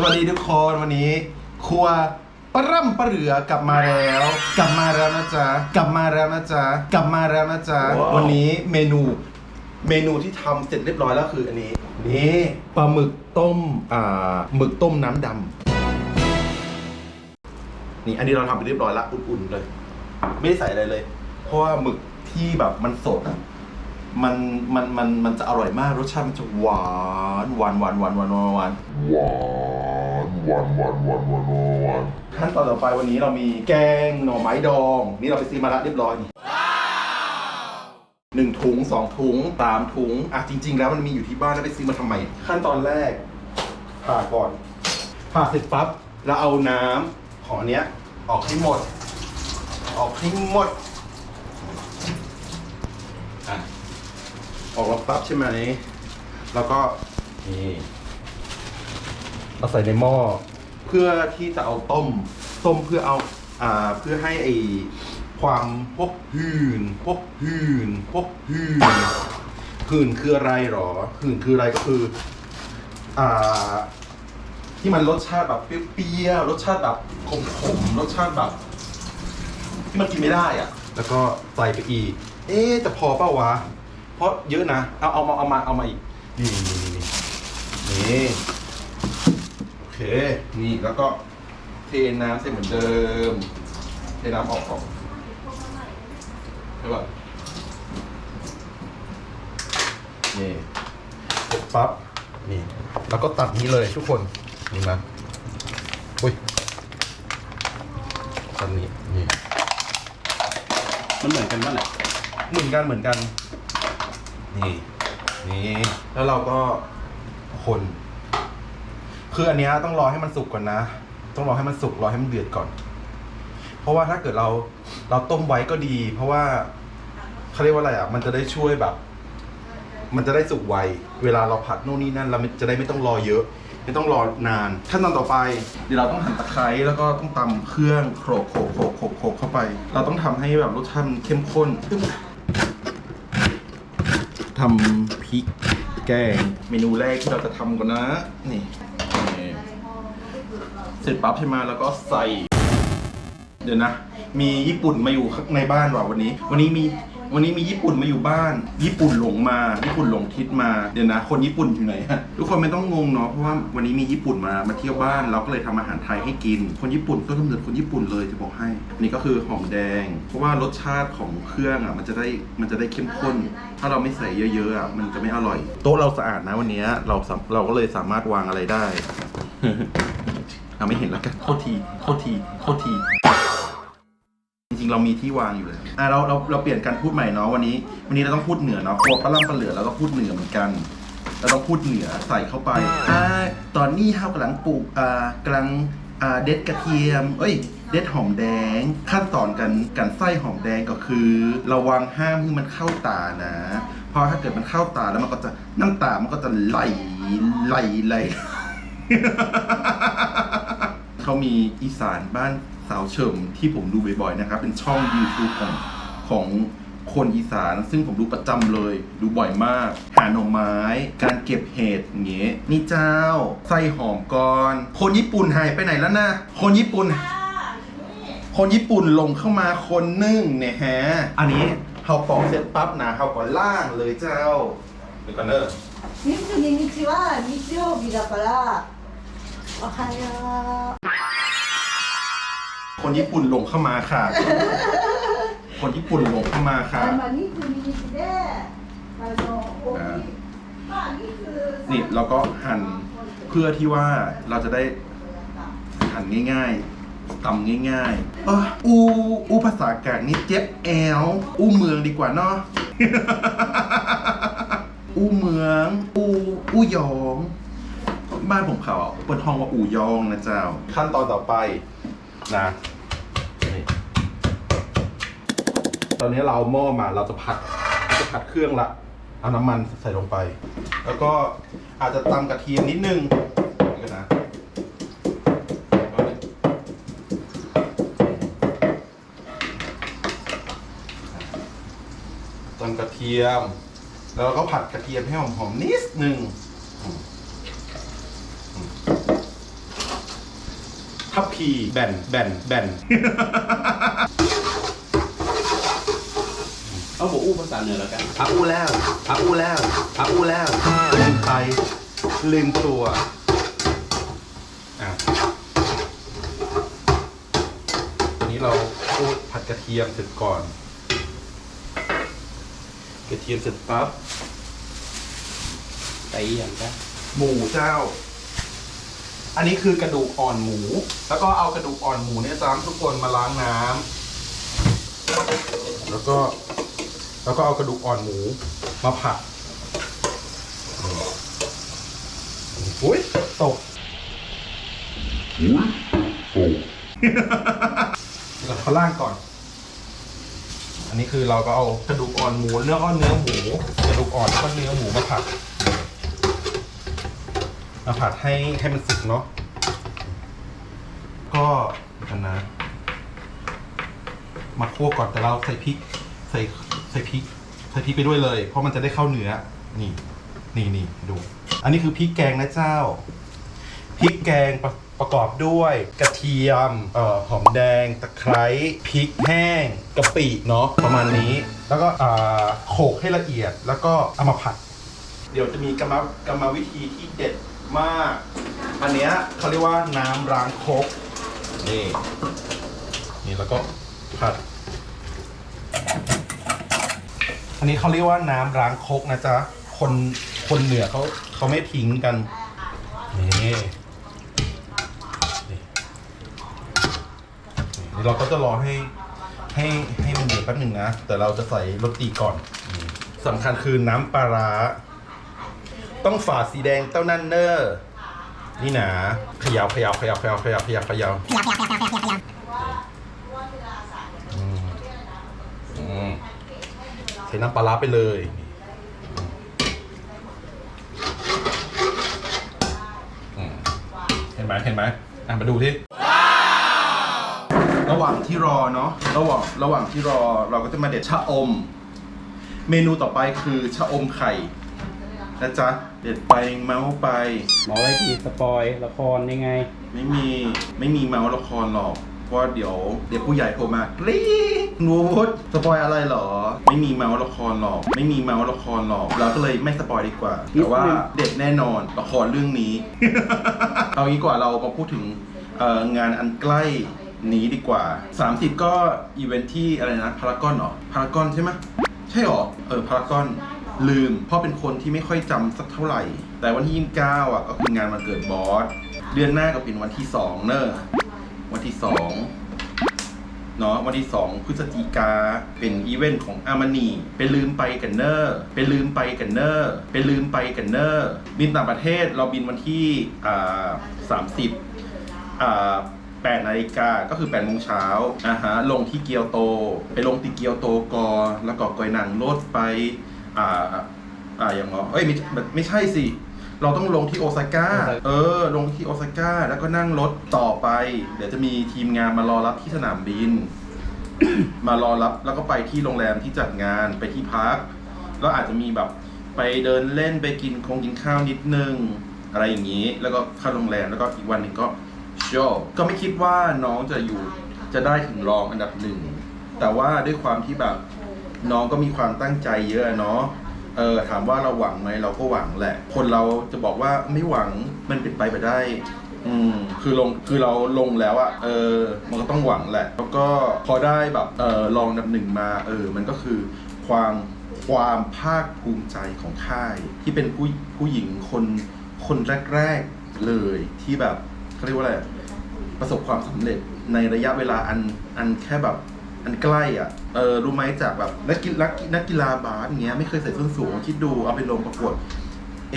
สวัสดีทุกคนวันนี้ ครัวปะร่ำปะเหลือกลับมาแล้ว กลับมาแล้วนะจ๊ะกลับมาแล้วนะจ๊ะกลับมาแล้วนะจ๊ะวันนี้เมนูเมนูที่ทำเสร็จเรียบร้อยแล้วคืออันนี้นี่ปลาหมึกต้มอ่าหมึกต้มน้ำดำนี่อันนี้เราทำไปเรียบร้อยแล้วอุ่นๆเลย ไม่ได้ใส่อะไรเลย เพราะว่าหมึกที่แบบมันสดอะ มันมันมันมันจะอร่อยมากรสชาติมันจะหวานหวานหวานหวานหวานหวานหวาน one, one, one, one, one, one, one. ขั้นตอนต่อไปวันนี้เรามีแกงหน่อไม้ดอง นี่เราไปซื้อมาแล้วเรียบร้อยหนึ่งถุงสองถุงสามถุงอะจริง ๆ แล้วมันมีอยู่ที่บ้านแล้วไปซื้อมาทำไม ขั้นตอนแรกผ่าก่อนผ่าเสร็จปั๊บแล้วเอาน้ำของอันเนี้ยออกให้หมด ออกให้หมด ออกแล้วปั๊บใช่ไหมแล้วก็นี่เราใส่ในหม้อเพื่อที่จะเอาต้ม ต้มเพื่อเอาอ่าเพื่อให้ไอความพวกหืนพวกหืนพวกหืนหืนคืออะไรหรอหืนคืออะไรก็คืออ่าที่มันรสชาติแบบเปรี้ยวๆรสชาติแบบขมๆรสชาติแบบ ที่มันกินไม่ได้อะ แล้วก็ใส่ไปอีก เอ๊ะจะพอเปล่าวะ เพราะเยอะนะ เอาเอามาเอามาเอามาอีกนี่นี่นี่นี่นี่โอเค นี่แล้วก็เทน้ำใส่เหมือนเดิม เทน้ำออกก่อนใช่ป่ะนี่เสร็จปั๊บ นี่ แล้วก็ตัดนี้เลยทุกคน นี่นะอุ้ยตัดนี้ นี่ มันเหมือนกันป่ะเนี่ยเหมือนกันเหมือนกัน นี่นี่แล้วเราก็คนคืออันเนี้ยต้องรอให้มันสุกก่อนนะ ต้องรอให้มันสุกรอให้มันเดือดก่อน เพราะว่าถ้าเกิดเราเราต้มไว้ก็ดี เพราะว่าเขาเรียกว่าอะไรอะ มันจะได้ช่วยแบบ มันจะได้สุกไวเวลาเราผัดโน่นนี่นั่นเราจะได้ไม่ต้องรอเยอะ ไม่ต้องรอนานขั้นตอนต่อไป เดี๋ยวเราต้องหั่นตะไคร้แล้วก็ต้องตำเครื่องโขลกโขลกโขลกโขลกเข้าไป เราต้องทำให้แบบรสชาติมันเข้มข้น ทำพริกแกง เมนูแรกที่เราจะทำก่อนนะ นี่นี่เสร็จปั๊บใช่ไหมแล้วก็ใส่ เดี๋ยวนะ มีญี่ปุ่นมาอยู่ข้างในบ้านว่ะวันนี้ วันนี้มี วันนี้มีญี่ปุ่นมาอยู่บ้าน ญี่ปุ่นหลงมา ญี่ปุ่นหลงทิศมา เดี๋ยวนะ คนญี่ปุ่นอยู่ไหนฮะทุกคนไม่ต้องงงเนาะ เพราะว่าวันนี้มีญี่ปุ่นมา มาเที่ยวบ้าน เราก็เลยทำอาหารไทยให้กิน คนญี่ปุ่นต้นกำเนิดคนญี่ปุ่นเลยจะบอกให้ อันนี้ก็คือหอมแดง เพราะว่ารสชาติของเครื่องอะ มันจะได้ มันจะได้เข้มข้น ถ้าเราไม่ใส่เยอะๆอะ มันจะไม่อร่อย โต๊ะเราสะอาดนะวันนี้ เราสามเราก็เลยสามารถวางอะไรได้ เราไม่เห็นแล้วกันโทษทีโทษทีโทษที ๆ เรามีที่วางอยู่เลยอะเราเราเราเปลี่ยนการพูดใหม่เนาะวันนี้ วันนี้เราต้องพูดเหนือเนาะครัวปลาล่ำปลาเหลือเราต้องพูดเหนือเหมือนกัน เราต้องพูดเหนือใส่เข้าไปอ่าตอนนี้เฮากำลังปลูกอ่ากำลังอ่าเด็ดกระเทียม เอ้ย เด็ดหอมแดง ขั้นตอนการการไส้หอมแดงก็คือระวังห้ามให้มันเข้าตานะ เพราะถ้าเกิดมันเข้าตาแล้วมันก็จะน้ำตา มันก็จะไหลไหลไหล เขามีอีสานบ้าน สาวเฉิมที่ผมดูบ่อยๆนะครับ เป็นช่อง YouTube ของของคนอีสาน ซึ่งผมดูประจำเลย ดูบ่อยมาก หาหน่อไม้ การเก็บเห็ดอย่างเงี้ยนี่เจ้าใส่หอมก่อน คนญี่ปุ่นหายไปไหนแล้วนะ คนญี่ปุ่น คนญี่ปุ่นลงเข้ามาคนหนึ่งเนี่ยฮะ อันนี้เขาปอกเสร็จปั๊บนะเขาก็ล่างเลยเจ้าเดี๋ยวก่อนเนอะ 22日は日曜日だからおはよ คนญี่ปุ่นหลงเข้ามาค่ะ คนญี่ปุ่นหลงเข้ามาค่ะนี่เราก็หั่นเพื่อที่ว่าเราจะได้หั่นง่ายๆตำง่ายๆเอออู้ภาษากลางนี่เจ็บแอลอู้เมืองดีกว่าเนาะ อู้เมือง อู้อู้ยอง บ้านผมเขาเปิดห้องว่าอูยองนะเจ้า ขั้นตอนต่อไปนะ ตอนนี้เราหม้อมาเราจะผัดจะผัดเครื่องละเอาน้ำมันใส่ลงไป แล้วก็อาจจะตำกระเทียมนิดนึงนะตำกระเทียม แล้วเราก็ผัดกระเทียมให้หอมๆนิดนึงทัพพีแบนแบนแบน เอาบอกอู้ภาษาเหนือแล้วกันพักอูแล้วพักอูแล้วพักอูแล้วลืมไปลืมตัวอะอันนี้เราพูดผัดกระเทียมเสร็จก่อน กระเทียมเสร็จปั๊บไปอย่างจ้ะหมูเจ้า อันนี้คือกระดูกอ่อนหมู แล้วก็เอากระดูกอ่อนหมูเนี่ยจ้าทุกคนมาล้างน้ำแล้วก็ แล้วก็เอากระดูกอ่อนหมูมาผัดอุ้ยตกโอ้เราเขาล่างก่อน อันนี้คือเราก็เอากระดูกอ่อนหมูเนื้อก็เนื้อหมูกระดูกอ่อนแล้วก็เนื้อหมูมาผัดมาผัดให้ให้มันสุกเนาะก็กันนะมาคั่วก่อนแต่เราใส่พริก ใส่ ส่พริกใส่พริกไปด้วยเลย เพราะมันจะได้เข้าเนื้อ นี่ นี่นี่ดู อันนี้คือพริกแกงนะเจ้า พริกแกงประประกอบด้วยกระเทียมเอ่อหอมแดง ตะไคร้ พริกแห้งกะปิเนาะประมาณนี้ แล้วก็อ่าโขลกให้ละเอียด แล้วก็เอามาผัด เดี๋ยวจะมีกรรมกรรมวิธีที่เด็ดมาก อันเนี้ยเขาเรียกว่าน้ำร้างครกนี่ นี่แล้วก็ผัด อั นนี้เขาเรียกว่าน้ำร้างคกนะจ๊ะ คนคนเหนือเขาเขาไม่ทิ้งกัน นี่นี่เราก็จะรอให้ให้ให้มันเดือดแป๊บหนึ่งนะ แต่เราจะใส่รสตีก่อนสำคัญคือน้ำปลาร้าต้องฝาสีแดงเต้านั่นเนอร์นี่นะขยาวขยาวขยาวขยาวขยาวขยาวขยาว ใส่น้ำปลาร้าไปเลยอืมเห็นไหมเห็นไหมอะมาดูที่ระหว่างที่รอเนาะระหว่างระหว่างที่รอเราก็จะมาเด็ดชะอม เมนูต่อไปคือชะอมไข่นะจ๊ะเด็ดไปเมาส์ไป หมอไว้ทีสปอยละครยังไง ไม่มีไม่มีเมาส์ละครหรอกเพราะ ว่าเดี๋ยวเดี๋ยวผู้ใหญ่โทรมากรี๊ดนูดสปอยอะไรเหรอ ไม่มีเมาส์ละครหรอกไม่มีเมาส์ละครหรอกเราก็เลยไม่สปอยดีกว่าแต่ว่าเด็ดแน่นอนละครเรื่องนี้ เอางี้กว่าเรามาพูดถึงเอ่องานอันใกล้นี้ดีกว่า 30 ก็อีเวนท์ที่อะไรนะพารากอนเหรอพารากอนใช่ไหมใช่เหรอเออพารากอนลืม เพราะเป็นคนที่ไม่ค่อยจำสักเท่าไหร่ แต่วันที่ 29 อะก็คืองานวันเกิดบอส เดือนหน้าก็เป็นวันที่ 2 เนอะ วันที่2เนาะวันที่ 2 พฤศจิกาเป็นอีเวนต์ของอามานีเป็นลืมไปกันเนอร์เป็นลืมไปกันเนอร์เป็นลืมไปกันเนอร์บินต่างประเทศเราบินวันที่อ่า30อ่า8นาฬิกาก็คือ8โมงเช้าอ่าฮะลงที่เกียวโต ไปลงที่เกียวโตกอแล้วก็กอยหนังรถไปอ่าอ่าอย่างเหรอเอ้ยไม่ไม่ใช่สิ เราต้องลงที่โอซาก้าโอซาก้า เออ ลงที่โอซาก้า แล้วก็นั่งรถต่อไป เดี๋ยวจะมีทีมงานมารอรับที่สนามบิน มารอรับแล้วก็ไปที่โรงแรมที่จัดงานไปที่พัก แล้วอาจจะมีแบบไปเดินเล่นไปกินคงกินข้าวนิดนึง อะไรอย่างนี้ แล้วก็เข้าโรงแรมแล้วก็อีกวันหนึ่งก็โชว์ก็ไม่คิดว่าน้องจะอยู่จะได้ถึงรองอันดับหนึ่ง แต่ว่าด้วยความที่แบบน้องก็มีความตั้งใจเยอะเนาะ เออถามว่าเราหวังไหมเราก็หวังแหละ คนเราจะบอกว่าไม่หวังมันเป็นไปไปได้ อืมคือลงคือเราลงแล้วอะเออ มันก็ต้องหวังแหละ แล้วก็พอได้แบบเออลองดับหนึ่งมา เออ มันก็คือความความภาคภูมิใจของค่าย ที่เป็นผู้ผู้หญิงคนคนแรก ๆเลยที่แบบเขาเรียกว่าอะไรประสบความสำเร็จในระยะเวลาอันอันแค่แบบ อันใกล้อะ เออรู้ไหมจากแบบนักกีฬานักกีฬาบาสอย่างเงี้ยไม่เคยใส่ส้นสูงคิดดูเอาไปลงประกวด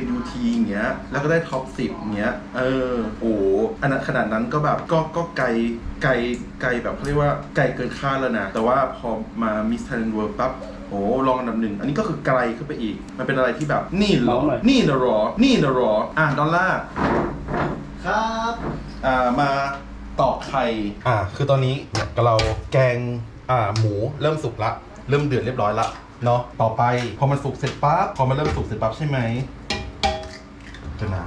MUT อย่างเงี้ย แล้วก็ได้ท็อปสิบอย่างเงี้ย เออ โอ้อันนั้นขนาดนั้นก็แบบก็ก็ไกลไกลไกลแบบเขาเรียกว่าไกลเกินคาดแล้วนะ แต่ว่าพอมา Miss Thailand World ปั๊บโอ้รองอันดับหนึ่ง อันนี้ก็คือไกลขึ้นไปอีก มันเป็นอะไรที่แบบ นี่เหรอเมาหน่อยนี่นะเหรอ นี่นะเหรอ อะดอลลาร์ครับ อ่า มาตอกไข่ อ่า คือตอนนี้ เนี่ยเราแกงอ่าหมูเริ่มสุกละ เริ่มเดือดเรียบร้อยละเนาะต่อไปพอมันสุกเสร็จปั๊บพอมันเริ่มสุกเสร็จปั๊บใช่ไหมจะนะ